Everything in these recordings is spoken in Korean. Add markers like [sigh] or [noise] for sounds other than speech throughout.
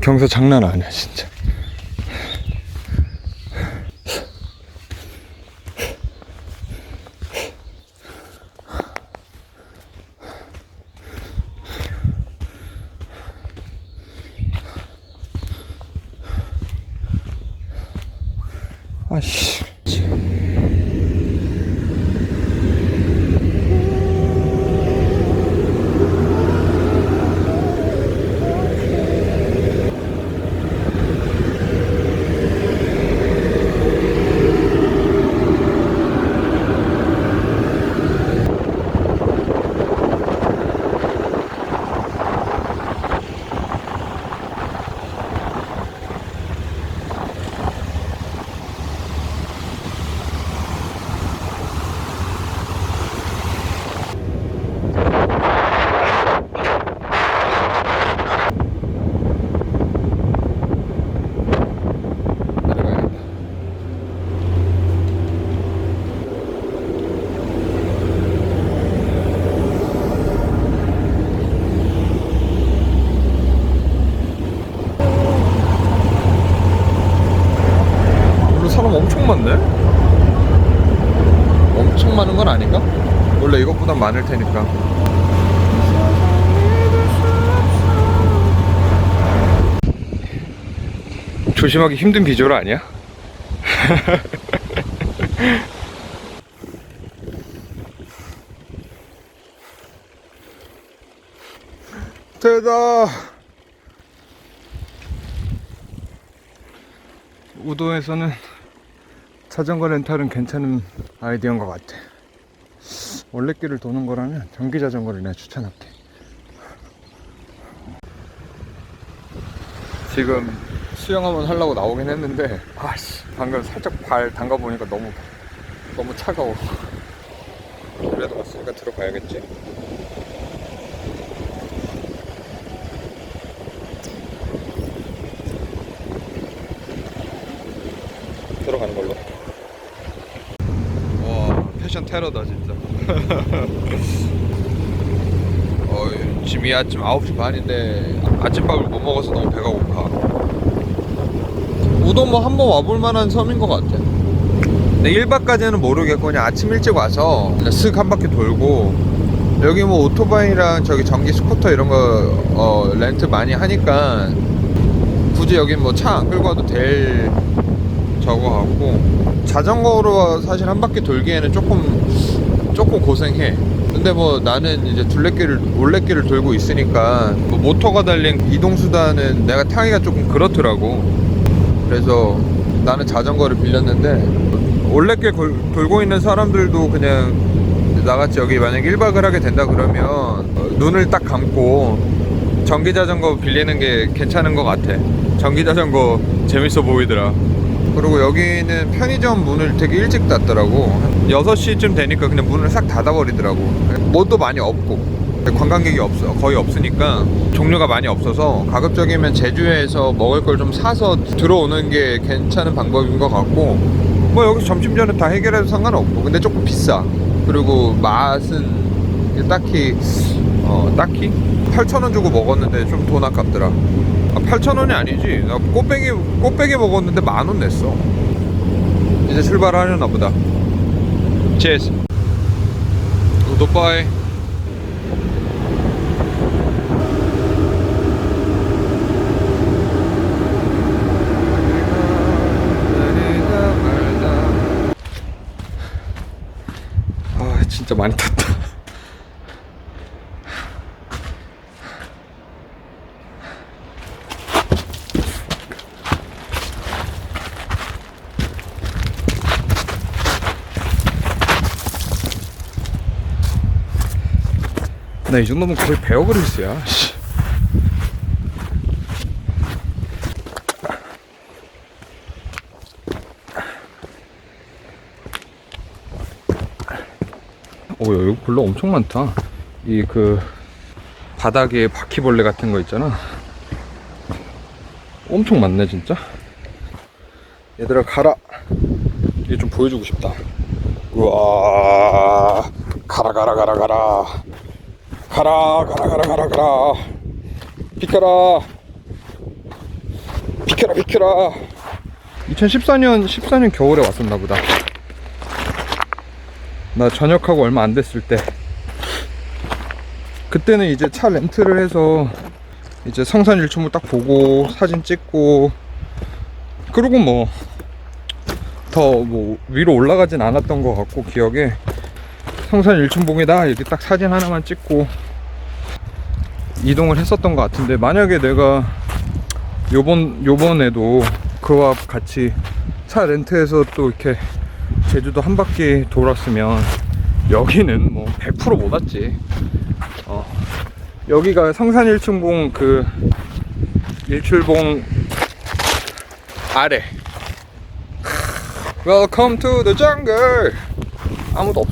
경사 장난 아니야 진짜. 아씨. 엄청 많은 건 아닌가? 원래 이것보단 많을 테니까. 조심하기 힘든 비주얼 아니야? [laughs] 대다 우도에서는 자전거 렌탈은 괜찮은 아이디어인 것 같아. 원래 길을 도는 거라면 전기 자전거를 내가 추천할게. 지금 수영 한번 하려고 나오긴 했는데 아씨 방금 살짝 발 담가 보니까 너무 너무 차가워. 그래도 왔으니까 들어가야겠지. 들어가는 걸로. 와 패션 테러다 진짜. 어, 지금 이 아침 9시 반인데 아침밥을 못 먹어서 너무 배가 고파. 우도 뭐 한번 와볼 만한 섬인 것 같아. 근데 1박까지는 모르겠고 그냥 아침 일찍 와서 그냥 쓱한 바퀴 돌고 여기 뭐 오토바이랑 저기 전기 스쿠터 이런 거 어, 렌트 많이 하니까 굳이 여긴 뭐 차 안 끌고 와도 될 저거 같고 자전거로 사실 한 바퀴 돌기에는 조금 조금 고생해. 근데 뭐 나는 이제 둘레길을 올레길을 돌고 있으니까 뭐 모터가 달린 이동 수단은 내가 타기가 조금 그렇더라고. 그래서 나는 자전거를 빌렸는데 올레길 골- 돌고 있는 사람들도 그냥 나같이 여기 만약에 1박을 하게 된다 그러면 어, 눈을 딱 감고 전기 자전거 빌리는 게 괜찮은 것 같아. 전기 자전거 재밌어 보이더라. 그리고 여기는 편의점 문을 되게 일찍 닫더라고. 한 6시쯤 되니까 그냥 문을 싹 닫아버리더라고. 뭣도 많이 없고. 관광객이 없어. 거의 없으니까 종류가 많이 없어서 가급적이면 제주에서 먹을 걸 좀 사서 들어오는 게 괜찮은 방법인 것 같고 뭐 여기서 점심 전에 다 해결해도 상관없고 근데 조금 비싸. 그리고 맛은 딱히 어 딱히 8,000원 주고 먹었는데 좀 돈 아깝더라. 아, 8,000원이 아니지. 나 꽃배기 꽃배기 먹었는데 만 원 냈어. 이제 출발하려나 보다. 체스. 굿바이. 아 진짜 많이 탔다. 나 이 정도면 거의 베어 그릴스야. 씨. 오, 여기 벌레 엄청 많다. 이 그 바닥에 바퀴벌레 같은 거 있잖아. 엄청 많네 진짜. 얘들아 가라. 이게 좀 보여주고 싶다. 우와, 가라 가라 가라 가라. 가라 가라 가라 가라 가라. 비켜라. 비켜라 비켜라. 2014년 14년 겨울에 왔었나 보다. 나 전역하고 얼마 안 됐을 때. 그때는 이제 차 렌트를 해서 이제 성산 일출봉 딱 보고 사진 찍고 그리고 뭐더뭐 위로 올라가진 않았던 것 같고 기억에. 성산 일춘봉에다 이렇게 딱 사진 하나만 찍고 이동을 했었던 것 같은데 만약에 내가 요번 요번에도 그와 같이 차 렌트해서 또 이렇게 제주도 한 바퀴 돌았으면 여기는 뭐 100%못 왔지. 어. 여기가 성산 일출봉 그 일출봉 아래. Welcome to the jungle. 아무도 없.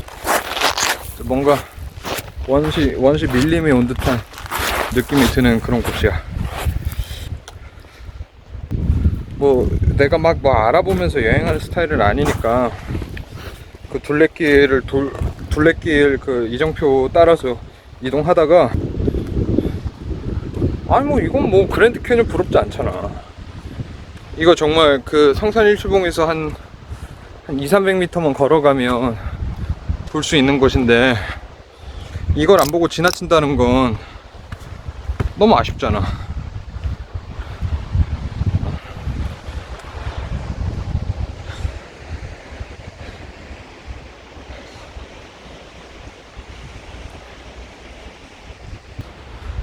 뭔가 원시 원시 밀림이 온 듯한 느낌이 드는 그런 곳이야. 뭐 내가 막 뭐 알아보면서 여행하는 스타일은 아니니까 그 둘레길을 돌 둘레길 그 이정표 따라서 이동하다가 아니 뭐 이건 뭐 그랜드 캐년 부럽지 않잖아. 이거 정말 그 성산 일출봉에서 한, 한 2, 300m만 걸어가면 볼 수 있는 곳인데 이걸 안 보고 지나친다는 건 너무 아쉽잖아.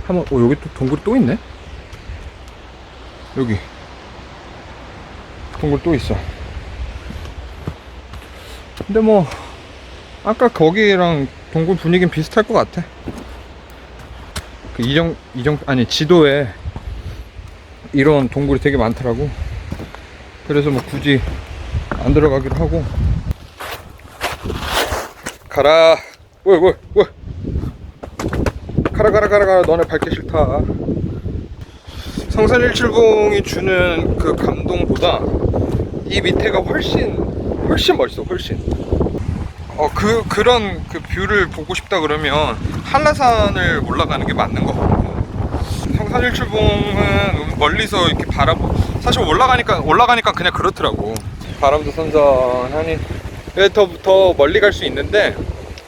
한번 어 여기 또 동굴이 또 있네. 여기 동굴 또 있어. 근데 뭐 아까 거기랑 동굴 분위기는 비슷할 것 같아. 그 이정 이정 아니 지도에 이런 동굴이 되게 많더라고. 그래서 뭐 굳이 안 들어가기로 하고 가라. 왜왜왜 가라 가라 가라 가라 너네 밟기 싫다. 성산일출봉이 주는 그 감동보다 이 밑에가 훨씬 훨씬 멋있어 훨씬. 어 그 그런 그 뷰를 보고 싶다 그러면 한라산을 올라가는 게 맞는 것 같고. 성산일출봉은 멀리서 이렇게 바라보 사실 올라가니까 올라가니까 그냥 그렇더라고. 바람도 선선하니 더더 더 멀리 갈 수 있는데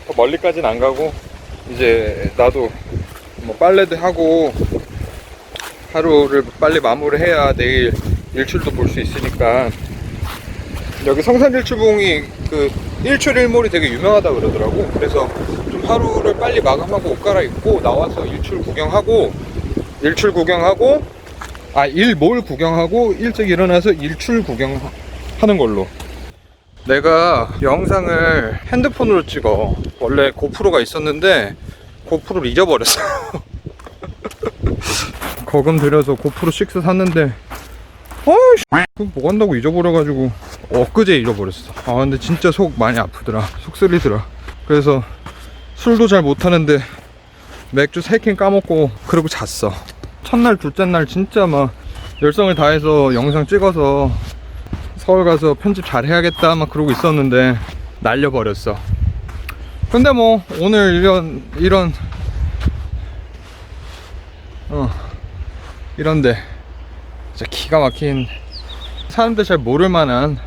더 멀리까지는 안 가고 이제 나도 뭐 빨래도 하고 하루를 빨리 마무리해야 내일 일출도 볼 수 있으니까 여기 성산일출봉이 그 일출일몰이 되게 유명하다 그러더라고. 그래서 좀 하루를 빨리 마감하고 옷 갈아입고 나와서 일출 구경하고 일출 구경하고 아 일몰 구경하고 일찍 일어나서 일출 구경하는 걸로. 내가 영상을 핸드폰으로 찍어. 원래 고프로가 있었는데 고프로를 잊어버렸어. [laughs] 거금 들여서 고프로 6 샀는데 어이씨 그뭐 한다고 잊어버려가지고 엊그제 잃어버렸어. 아 근데 진짜 속 많이 아프더라. 속 쓰리더라. 그래서 술도 잘 못하는데 맥주 3캔 까먹고 그러고 잤어. 첫날 둘째 날 진짜 막 열성을 다해서 영상 찍어서 서울 가서 편집 잘 해야겠다 막 그러고 있었는데 날려버렸어. 근데 뭐 오늘 이런 이런 어 이런데 진짜 기가 막힌 사람들 잘 모를 만한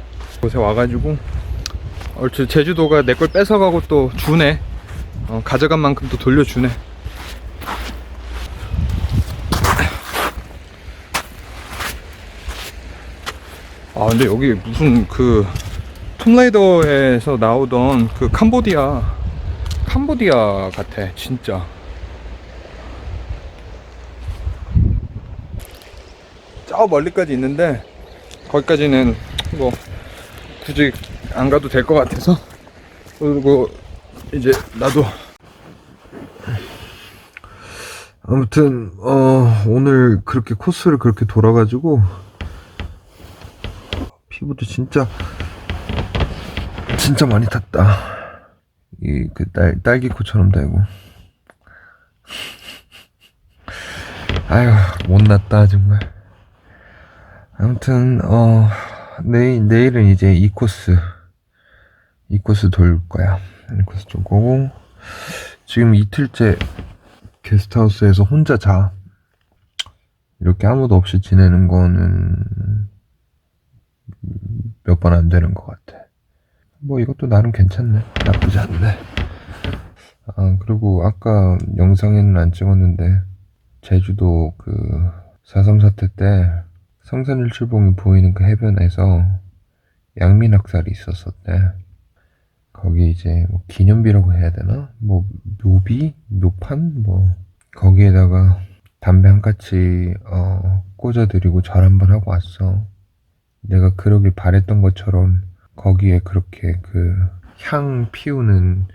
곳에 와가지고 얼추 제주도가 내 걸 뺏어가고 또 주네. 어, 가져간 만큼 또 돌려주네. 아 근데 여기 무슨 그 톰라이더에서 나오던 그 캄보디아 캄보디아 같아 진짜. 저 멀리까지 있는데 거기까지는 뭐 굳이 안 가도 될 것 같아서. 그리고 이제 나도. 아무튼 어 오늘 그렇게 코스를 그렇게 돌아가지고 피부도 진짜 진짜 많이 탔다. 이 그 딸 딸기코처럼 되고. 아유 못났다 정말. 아무튼 어 내일 내일은 이제 이 코스 이 코스 돌 거야 이 코스 좀 거고 지금 이틀째 게스트하우스에서 혼자 자 이렇게 아무도 없이 지내는 거는 몇 번 안 되는 것 같아. 뭐 이것도 나름 괜찮네. 나쁘지 않네. 아, 그리고 아까 영상에는 안 찍었는데, 제주도 그 4.3 사태 때 성산일출봉이 보이는 그 해변에서 양민학살이 있었었대. 거기 이제 뭐 기념비라고 해야 되나? 뭐 묘비? 묘판? 뭐 거기에다가 담배 한 까치 어, 꽂아드리고 절 한번 하고 왔어. 내가 그러길 바랬던 것처럼 거기에 그렇게 그 향 피우는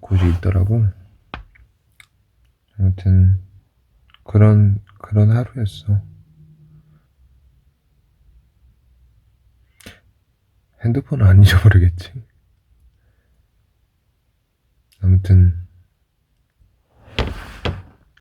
곳이 있더라고. 아무튼 그런 그런 하루였어. 핸드폰은 안 잊어버리겠지. 아무튼